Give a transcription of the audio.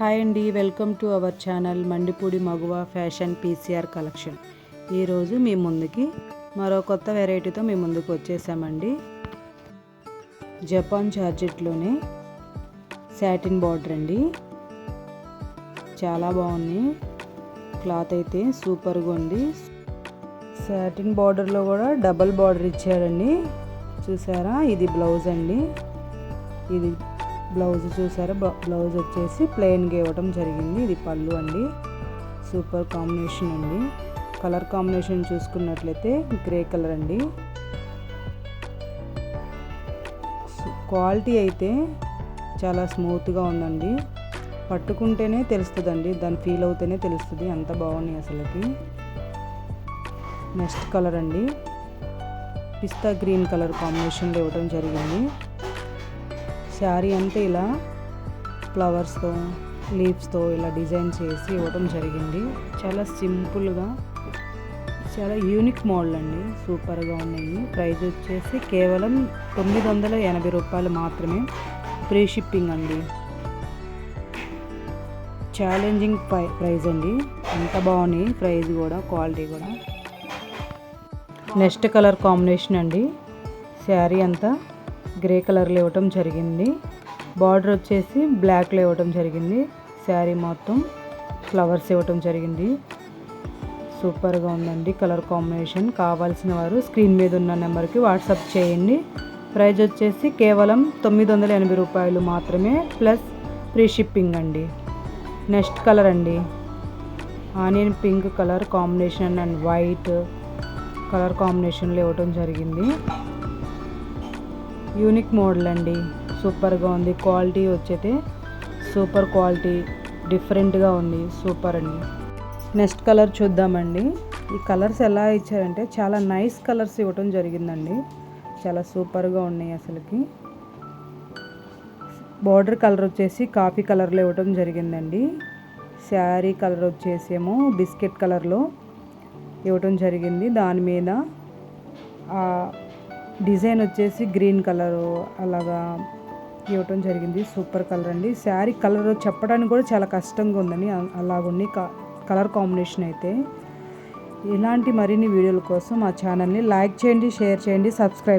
Hi అండి welcome to our channel Mandipudi Maguva fashion PCR collection. ఈరోజు మీ ముందుకి మరో కొత్త వెరైటీతో మీ ముందుకు వచ్చేసామండి. జపాన్ చార్జెట్లోనే శాటిన్ బార్డర్ అండి. చాలా బాగుంది. క్లాత్ అయితే సూపర్గా ఉంది. శాటిన్ బార్డర్లో కూడా డబల్ బార్డర్ ఇచ్చారండి. చూసారా? ఇది బ్లౌజ్ అండి. ఇది బ్లౌజ్ చూసారా? బ్లౌజ్ వచ్చేసి ప్లెయిన్గా ఇవ్వడం జరిగింది. ఇది పళ్ళు అండి. సూపర్ కాంబినేషన్ అండి. కలర్ కాంబినేషన్ చూసుకున్నట్లయితే గ్రే కలర్ అండి. క్వాలిటీ అయితే చాలా స్మూత్గా ఉందండి. పట్టుకుంటేనే తెలుస్తుందండి. దాని ఫీల్ అవుతేనే తెలుస్తుంది. అంత బాగున్నాయి అసలుకి. నెక్స్ట్ కలర్ అండి. పిస్తా గ్రీన్ కలర్ కాంబినేషన్లో ఇవ్వడం జరిగింది. శారీ అంతా ఇలా ఫ్లవర్స్తో లీవ్స్తో ఇలా డిజైన్ చేసి ఇవ్వడం జరిగింది. చాలా సింపుల్గా చాలా యూనిక్ మోడల్ అండి. సూపర్గా ఉన్నాయి. ప్రైస్ వచ్చేసి కేవలం తొమ్మిది వందల ఎనభై రూపాయలు మాత్రమే. ఫ్రీ షిప్పింగ్ అండి. ఛాలెంజింగ్ ప్రై ప్రైజ్ అండి. ఎంత బాగున్నాయి. ప్రైస్ కూడా క్వాలిటీ కూడా. నెక్స్ట్ కలర్ కాంబినేషన్ అండి. శారీ అంతా గ్రే కలర్లో ఇవ్వటం జరిగింది. బార్డర్ వచ్చేసి బ్లాక్లో ఇవ్వటం జరిగింది. శారీ మొత్తం ఫ్లవర్స్ ఇవ్వటం జరిగింది. సూపర్గా ఉందండి కలర్ కాంబినేషన్. కావాల్సిన వారు స్క్రీన్ మీద ఉన్న నెంబర్కి వాట్సాప్ చేయండి. ప్రైజ్ వచ్చేసి కేవలం తొమ్మిది వందల ఎనభై రూపాయలు మాత్రమే ప్లస్ ఫ్రీ షిప్పింగ్ అండి. నెక్స్ట్ కలర్ అండి. Onion pink colour combination and white colour కాంబినేషన్లో ఇవ్వటం జరిగింది. యూనిక్ మోడల్ అండి. సూపర్గా ఉంది. క్వాలిటీ వచ్చైతే సూపర్ క్వాలిటీ డిఫరెంట్గా ఉంది. సూపర్ అండి. నెక్స్ట్ కలర్ చూద్దామండి. ఈ కలర్స్ ఎలా ఇచ్చారంటే చాలా నైస్ కలర్స్ ఇవ్వటం జరిగిందండి. చాలా సూపర్గా ఉన్నాయి అసలుకి. బార్డర్ కలర్ వచ్చేసి కాఫీ కలర్లో ఇవ్వటం జరిగిందండి. శారీ కలర్ వచ్చేసి ఏమో బిస్కెట్ కలర్లో ఇవ్వటం జరిగింది. దాని మీద డిజైన్ వచ్చేసి గ్రీన్ కలరు అలాగా ఇవ్వటం జరిగింది. సూపర్ కలర్ అండి. శారీ కలర్ చెప్పడానికి కూడా చాలా కష్టంగా ఉందని అలాగుండి క- కలర్ కాంబినేషన్ అయితే. ఇలాంటి మరిన్ని వీడియోల కోసం మా ఛానల్ని లైక్ చేయండి షేర్ చేయండి సబ్స్క్రైబ్